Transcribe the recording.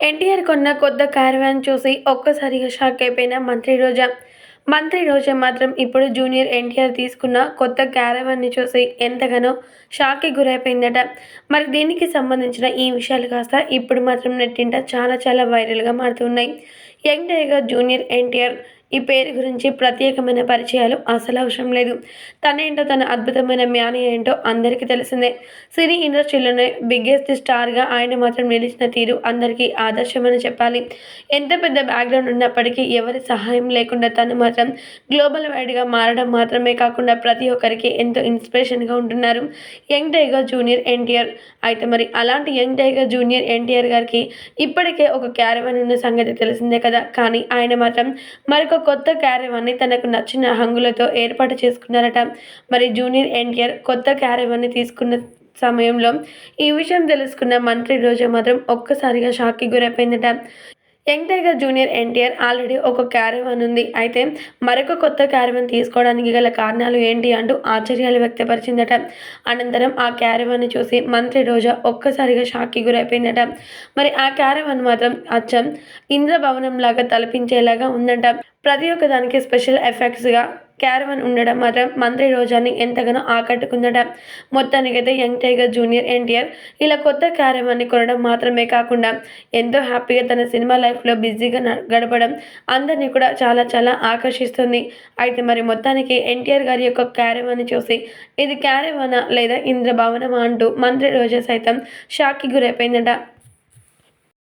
ఎన్టీఆర్ కొన్న కొత్త క్యారవాన్ చూసి ఒక్కసారిగా షాక్ అయిపోయిన మంత్రి రోజా. మంత్రి రోజా మాత్రం ఇప్పుడు జూనియర్ ఎన్టీఆర్ తీసుకున్న కొత్త క్యారవాన్ని చూసి ఎంతగానో షాక్కి గురైపోయిందట. మరి దీనికి సంబంధించిన ఈ విషయాలు కాస్త ఇప్పుడు మాత్రం నెట్టింట చాలా చాలా వైరల్గా మారుతున్నాయి. యంగ్ టైగర్ జూనియర్ ఎన్టీఆర్ ఈ పేరు గురించి ప్రత్యేకమైన పరిచయాలు అసలు అవసరం లేదు. తనేంటో తన అద్భుతమైన మ్యాన్ ఏంటో అందరికీ తెలిసిందే. సినీ ఇండస్ట్రీలోనే బిగ్గెస్ట్ స్టార్గా ఆయన మాత్రం నిలిచిన తీరు అందరికీ ఆదర్శమని చెప్పాలి. ఎంత పెద్ద బ్యాక్గ్రౌండ్ ఉన్నప్పటికీ ఎవరి సహాయం లేకుండా తను మాత్రం గ్లోబల్ వైడ్గా మారడం మాత్రమే కాకుండా ప్రతి ఒక్కరికి ఎంతో ఇన్స్పిరేషన్గా ఉంటున్నారు యంగ్ టైగర్ జూనియర్ ఎన్టీఆర్. అయితే మరి అలాంటి యంగ్ టైగర్ జూనియర్ ఎన్టీఆర్ గారికి ఇప్పటికే ఒక క్యారవన్ ఉన్న సంగతి తెలిసిందే కదా కానీ ఆయన మాత్రం మరొక కొత్త క్యారేవాన్ని తనకు నచ్చిన హంగులతో ఏర్పాటు చేసుకున్నారట. మరి జూనియర్ ఎన్టీఆర్ కొత్త క్యారేవాన్ని తీసుకున్న సమయంలో ఈ విషయం తెలుసుకున్న మంత్రి రోజా మాత్రం ఒక్కసారిగా షాక్కి గురైపోయిందట. Young tiger junior NTR already ఒక క్యారవాన్ ఉంది. అయితే మరొక కొత్త క్యారవాన్ తీసుకోవడానికి గల కారణాలు ఏంటి అంటూ ఆశ్చర్యాలు వ్యక్తపరిచిందట. అనంతరం ఆ క్యారవాన్ని చూసి మంత్రి రోజా ఒక్కసారిగా షాక్కి గురైపోయిందట. మరి ఆ క్యారవాన్ మాత్రం అచ్చం ఇంద్రభవనం లాగా తలపించేలాగా ఉందంట. ప్రతి ఒక్క దానికి స్పెషల్ ఎఫెక్ట్స్గా క్యారవన్ ఉండడం మాత్రం మంత్రి రోజాని ఎంతగానో ఆకట్టుకుందట. మొత్తానికైతే యంగ్ టైగర్ జూనియర్ ఎన్టీఆర్ ఇలా కొత్త క్యారవాన్ని కొనడం మాత్రమే కాకుండా ఎంతో హ్యాపీగా తన సినిమా లైఫ్లో బిజీగా గడపడం అందరినీ కూడా చాలా చాలా ఆకర్షిస్తుంది. అయితే మరి మొత్తానికి ఎన్టీఆర్ గారి యొక్క క్యారవాన్ని చూసి ఇది క్యారవానా లేదా ఇంద్రభవనమా అంటూ మంత్రి రోజా సైతం షాక్కి గురైపోయిందట.